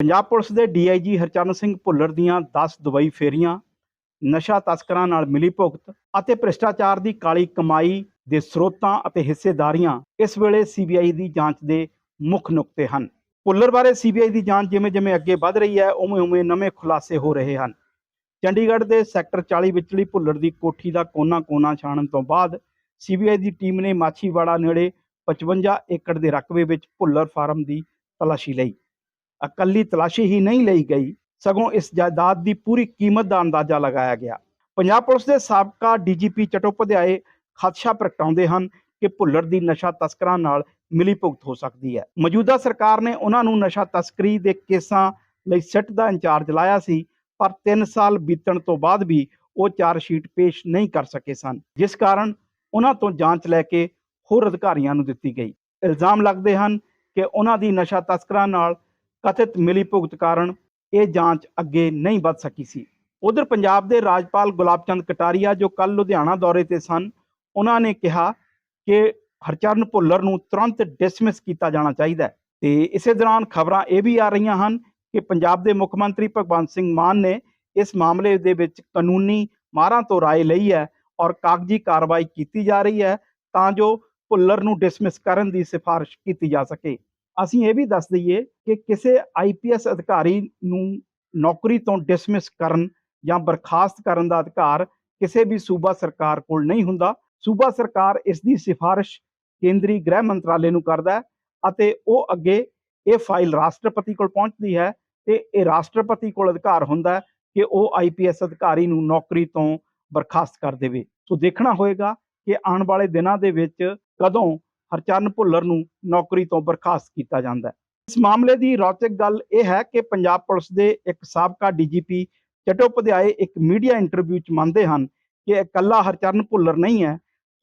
Punjab police ਦੇ DIG Harcharan Singh Bhullar ਦੀਆਂ 10 Dubai ਫੇਰੀਆਂ, ਨਸ਼ਾ ਤਸਕਰਾਂ ਨਾਲ ਮਿਲੀ ਭੁਗਤ ਅਤੇ ਭ੍ਰਿਸ਼ਟਾਚਾਰ ਦੀ ਕਾਲੀ ਕਮਾਈ ਦੇ ਸਰੋਤਾਂ ਅਤੇ ਹਿੱਸੇਦਾਰੀਆਂ ਇਸ ਵੇਲੇ ਸੀਬੀਆਈ ਦੀ ਜਾਂਚ ਦੇ ਮੁੱਖ ਨੁਕਤੇ ਹਨ। ਭੁੱਲਰ ਬਾਰੇ ਸੀਬੀਆਈ ਦੀ ਜਾਂਚ ਜਿਵੇਂ-ਜਿਵੇਂ ਅੱਗੇ ਵੱਧ ਰਹੀ ਹੈ, ਉਵੇਂ-ਉਵੇਂ ਨਵੇਂ ਖੁਲਾਸੇ ਹੋ ਰਹੇ ਹਨ। ਚੰਡੀਗੜ੍ਹ ਦੇ ਸੈਕਟਰ 40 ਵਿਚਲੀ ਭੁੱਲਰ ਦੀ ਕੋਠੀ ਦਾ ਕੋਨਾ-ਕੋਨਾ ਛਾਣਨ ਤੋਂ ਬਾਅਦ ਸੀਬੀਆਈ ਦੀ ਟੀਮ ਨੇ ਮਾਛੀਵਾੜਾ ਨੇੜੇ 55 ਏਕੜ ਦੇ ਰਕਬੇ ਵਿੱਚ ਭੁੱਲਰ ਫਾਰਮ ਦੀ ਤਲਾਸ਼ੀ ਲਈ। ਇਕੱਲੀ ਤਲਾਸ਼ੀ ਹੀ ਨਹੀਂ ਲਈ ਗਈ, ਸਗੋਂ ਇਸ ਜਾਇਦਾਦ ਦੀ ਪੂਰੀ ਕੀਮਤ ਦਾ ਅੰਦਾਜ਼ਾ ਲਗਾਇਆ ਗਿਆ। ਪੰਜਾਬ ਪੁਲਿਸ ਦੇ ਸਾਬਕਾ ਡੀਜੀਪੀ ਚਟੋਪਧਿਆਏ ਖਦਸ਼ਾ ਪ੍ਰਗਟਾਉਂਦੇ ਹਨ ਕਿ ਭੁੱਲਰ ਦੀ ਨਸ਼ਾ ਤਸਕਰਾਂ ਨਾਲ ਮਿਲੀ ਭੁਗਤ ਹੋ ਸਕਦੀ ਹੈ। ਮੌਜੂਦਾ ਸਰਕਾਰ ਨੇ ਉਹਨਾਂ ਨੂੰ ਨਸ਼ਾ ਤਸਕਰੀ ਦੇ ਕੇਸਾਂ ਲਈ ਸਿੱਟ ਦਾ ਇੰਚਾਰਜ ਲਾਇਆ ਸੀ, ਪਰ 3 ਸਾਲ ਬੀਤਣ ਤੋਂ ਬਾਅਦ ਵੀ ਉਹ ਚਾਰ ਸ਼ੀਟ ਪੇਸ਼ ਨਹੀਂ ਕਰ ਸਕੇ ਸਨ, ਜਿਸ ਕਾਰਨ ਉਹਨਾਂ ਤੋਂ ਜਾਂਚ ਲੈ ਕੇ ਹੋਰ ਅਧਿਕਾਰੀਆਂ ਨੂੰ ਦਿੱਤੀ ਗਈ। ਇਲਜ਼ਾਮ ਲੱਗਦੇ ਹਨ ਕਿ ਉਹਨਾਂ ਦੀ ਨਸ਼ਾ ਤਸਕਰਾਂ ਨਾਲ ਕਥਿਤ ਮਿਲੀ ਭੁਗਤ ਕਾਰਨ ਇਹ ਜਾਂਚ ਅੱਗੇ ਨਹੀਂ ਵੱਧ ਸਕੀ ਸੀ ਉਧਰ ਪੰਜਾਬ ਦੇ ਰਾਜਪਾਲ ਗੁਲਾਬ ਚੰਦ ਕਟਾਰੀਆ ਜੋ ਕੱਲ ਲੁਧਿਆਣਾ ਦੌਰੇ ਤੇ ਸਨ ਉਹਨਾਂ ਨੇ ਕਿਹਾ ਕਿ ਹਰਚਰਨ ਭੁੱਲਰ ਨੂੰ ਤੁਰੰਤ ਡਿਸਮਿਸ ਕੀਤਾ ਜਾਣਾ ਚਾਹੀਦਾ ਹੈ ਤੇ ਇਸੇ ਦੌਰਾਨ ਖਬਰਾਂ ਇਹ ਵੀ ਆ ਰਹੀਆਂ ਹਨ ਕਿ ਪੰਜਾਬ ਦੇ ਮੁੱਖ ਮੰਤਰੀ ਭਗਵੰਤ ਸਿੰਘ ਮਾਨ ਨੇ ਇਸ ਮਾਮਲੇ ਦੇ ਵਿੱਚ ਕਾਨੂੰਨੀ ਮਾਹਰਾਂ ਤੋਂ رائے ਲਈ ਹੈ ਔਰ ਕਾਗਜ਼ੀ ਕਾਰਵਾਈ ਕੀਤੀ ਜਾ ਰਹੀ ਹੈ ਤਾਂ ਜੋ ਭੁੱਲਰ ਨੂੰ ਡਿਸਮਿਸ ਕਰਨ ਦੀ ਸਿਫਾਰਿਸ਼ ਕੀਤੀ ਜਾ ਸਕੇ ਅਸੀਂ ਇਹ ਵੀ ਦੱਸ ਦਈਏ ਕਿ ਕਿਸੇ ਆਈਪੀਐਸ ਅਧਿਕਾਰੀ ਨੂੰ ਨੌਕਰੀ ਤੋਂ ਡਿਸਮਿਸ ਕਰਨ ਜਾਂ ਬਰਖਾਸਤ ਕਰਨ ਦਾ ਅਧਿਕਾਰ ਕਿਸੇ ਵੀ ਸੂਬਾ ਸਰਕਾਰ ਕੋਲ ਨਹੀਂ ਹੁੰਦਾ। ਸੂਬਾ ਸਰਕਾਰ ਇਸ ਦੀ ਸਿਫਾਰਿਸ਼ ਕੇਂਦਰੀ ਗ੍ਰਹਿ ਮੰਤਰਾਲੇ ਨੂੰ ਕਰਦਾ ਹੈ ਅਤੇ ਉਹ ਅੱਗੇ ਇਹ ਫਾਈਲ ਰਾਸ਼ਟਰਪਤੀ ਕੋਲ ਪਹੁੰਚਦੀ ਹੈ ਤੇ ਇਹ ਰਾਸ਼ਟਰਪਤੀ ਕੋਲ ਅਧਿਕਾਰ ਹੁੰਦਾ ਹੈ ਕਿ ਉਹ ਆਈਪੀਐਸ ਅਧਿਕਾਰੀ ਨੂੰ ਨੌਕਰੀ ਤੋਂ ਬਰਖਾਸਤ ਕਰ ਦੇਵੇ। ਸੋ ਦੇਖਣਾ ਹੋਏਗਾ ਕਿ ਆਉਣ ਵਾਲੇ ਦਿਨਾਂ ਦੇ ਵਿੱਚ ਕਦੋਂ ਹਰਚਰਨ ਭੁੱਲਰ ਨੂੰ ਨੌਕਰੀ ਤੋਂ ਬਰਖਾਸਤ ਕੀਤਾ ਜਾਂਦਾ ਹੈ। ਇਸ ਮਾਮਲੇ ਦੀ ਰੌਚਕ ਗੱਲ ਇਹ ਹੈ ਕਿ ਪੰਜਾਬ ਪੁਲਿਸ ਦੇ ਇੱਕ ਸਾਬਕਾ ਡੀਜੀਪੀ ਚਟੋਪਧਿਆਏ ਇੱਕ ਮੀਡੀਆ ਇੰਟਰਵਿਊ 'ਚ ਮੰਨਦੇ ਹਨ ਕਿ ਇਕੱਲਾ ਹਰਚਰਨ ਭੁੱਲਰ ਨਹੀਂ ਹੈ,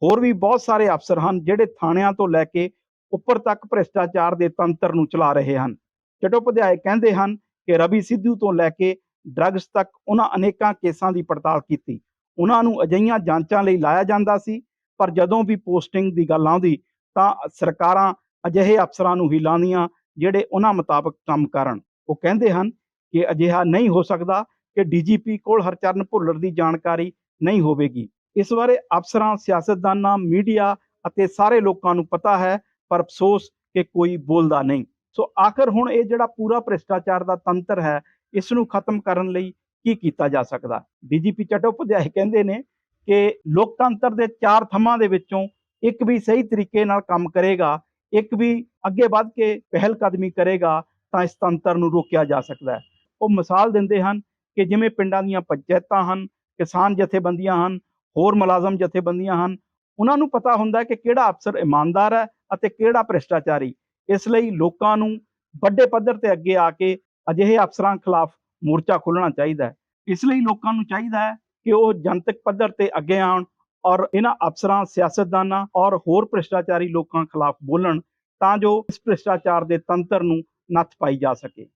ਹੋਰ ਵੀ ਬਹੁਤ ਸਾਰੇ ਅਫਸਰ ਹਨ ਜਿਹੜੇ ਥਾਣਿਆਂ ਤੋਂ ਲੈ ਕੇ ਉੱਪਰ ਤੱਕ ਭ੍ਰਿਸ਼ਟਾਚਾਰ ਦੇ ਤੰਤਰ ਨੂੰ ਚਲਾ ਰਹੇ ਹਨ। ਚਟੋਪਧਿਆਏ ਕਹਿੰਦੇ ਹਨ ਕਿ ਰਵੀ ਸਿੱਧੂ ਤੋਂ ਲੈ ਕੇ ਡਰੱਗਸ ਤੱਕ ਉਹਨਾਂ ਅਨੇਕਾਂ ਕੇਸਾਂ ਦੀ ਪੜਤਾਲ ਕੀਤੀ। ਉਹਨਾਂ ਨੂੰ ਅਜਿਹੀਆਂ ਜਾਂਚਾਂ ਲਈ ਲਾਇਆ ਜਾਂਦਾ ਸੀ, ਪਰ ਜਦੋਂ ਵੀ ਪੋਸਟਿੰਗ ਦੀ ਗੱਲ ਆਉਂਦੀ ਤਾਂ ਸਰਕਾਰਾਂ ਅਜਿਹੇ ਅਫਸਰਾਂ ਨੂੰ ਹੀ ਲਾਉਂਦੀਆਂ ਜਿਹੜੇ ਉਹਨਾਂ ਮੁਤਾਬਕ ਕੰਮ ਕਰਨ। ਉਹ ਕਹਿੰਦੇ ਹਨ ਕਿ ਅਜਿਹਾ ਨਹੀਂ ਹੋ ਸਕਦਾ ਕਿ ਡੀਜੀਪੀ ਕੋਲ ਹਰਚਰਨ ਭੁੱਲਰ ਦੀ ਜਾਣਕਾਰੀ ਨਹੀਂ ਹੋਵੇਗੀ। ਇਸ ਬਾਰੇ ਅਫਸਰਾਂ, ਸਿਆਸਤਦਾਨਾਂ, ਮੀਡੀਆ ਅਤੇ ਸਾਰੇ ਲੋਕਾਂ ਨੂੰ ਪਤਾ ਹੈ, ਪਰ ਅਫਸੋਸ ਕਿ ਕੋਈ ਬੋਲਦਾ ਨਹੀਂ। ਸੋ ਆਖਰ ਹੁਣ ਇਹ ਜਿਹੜਾ ਪੂਰਾ ਭ੍ਰਿਸ਼ਟਾਚਾਰ ਦਾ ਤੰਤਰ ਹੈ, ਇਸ ਨੂੰ ਖਤਮ ਕਰਨ ਲਈ ਕੀ ਕੀਤਾ ਜਾ ਸਕਦਾ? ਡੀਜੀਪੀ ਚਟੋਪਧਿਆਏ ਕਹਿੰਦੇ ਨੇ ਕਿ ਲੋਕਤੰਤਰ ਦੇ ਚਾਰ ਥੰਮਾਂ ਦੇ ਵਿੱਚੋਂ ਇੱਕ ਵੀ ਸਹੀ ਤਰੀਕੇ ਨਾਲ ਕੰਮ ਕਰੇਗਾ, ਇੱਕ ਵੀ ਅੱਗੇ ਵੱਧ ਕੇ ਪਹਿਲ ਕਦਮੀ ਕਰੇਗਾ, ਤਾਂ ਇਸ ਤੰਤਰ ਨੂੰ ਰੋਕਿਆ ਜਾ ਸਕਦਾ ਹੈ। ਉਹ ਮਿਸਾਲ ਦਿੰਦੇ ਹਨ ਕਿ ਜਿਵੇਂ ਪਿੰਡਾਂ ਦੀਆਂ ਪੰਚਾਇਤਾਂ ਹਨ, ਕਿਸਾਨ ਜਥੇਬੰਦੀਆਂ ਹਨ, ਹੋਰ ਮੁਲਾਜ਼ਮ ਜਥੇਬੰਦੀਆਂ ਹਨ, ਉਹਨਾਂ ਨੂੰ ਪਤਾ ਹੁੰਦਾ ਹੈ ਕਿ ਕਿਹੜਾ ਅਫਸਰ ਇਮਾਨਦਾਰ ਹੈ ਅਤੇ ਕਿਹੜਾ ਭ੍ਰਿਸ਼ਟਾਚਾਰੀ। ਇਸ ਲਈ ਲੋਕਾਂ ਨੂੰ ਵੱਡੇ ਪੱਧਰ ਤੇ ਅੱਗੇ ਆ ਕੇ ਅਜਿਹੇ ਅਫਸਰਾਂ ਖਿਲਾਫ ਮੋਰਚਾ ਖੋਲ੍ਹਣਾ ਚਾਹੀਦਾ ਹੈ। ਇਸ ਲਈ ਲੋਕਾਂ ਨੂੰ ਚਾਹੀਦਾ ਹੈ ਕਿ ਉਹ ਜਨਤਕ ਪੱਧਰ ਤੇ ਅੱਗੇ ਆਉਣ ਔਰ ਇਹਨਾਂ ਅਫਸਰਾਂ, ਸਿਆਸਤਦਾਨਾਂ ਔਰ ਹੋਰ ਭ੍ਰਿਸ਼ਟਾਚਾਰੀ ਲੋਕਾਂ ਖਿਲਾਫ ਬੋਲਣ ਤਾਂ ਜੋ ਇਸ ਭ੍ਰਿਸ਼ਟਾਚਾਰ ਦੇ ਤੰਤਰ ਨੂੰ ਨੱਥ ਪਾਈ ਜਾ ਸਕੇ।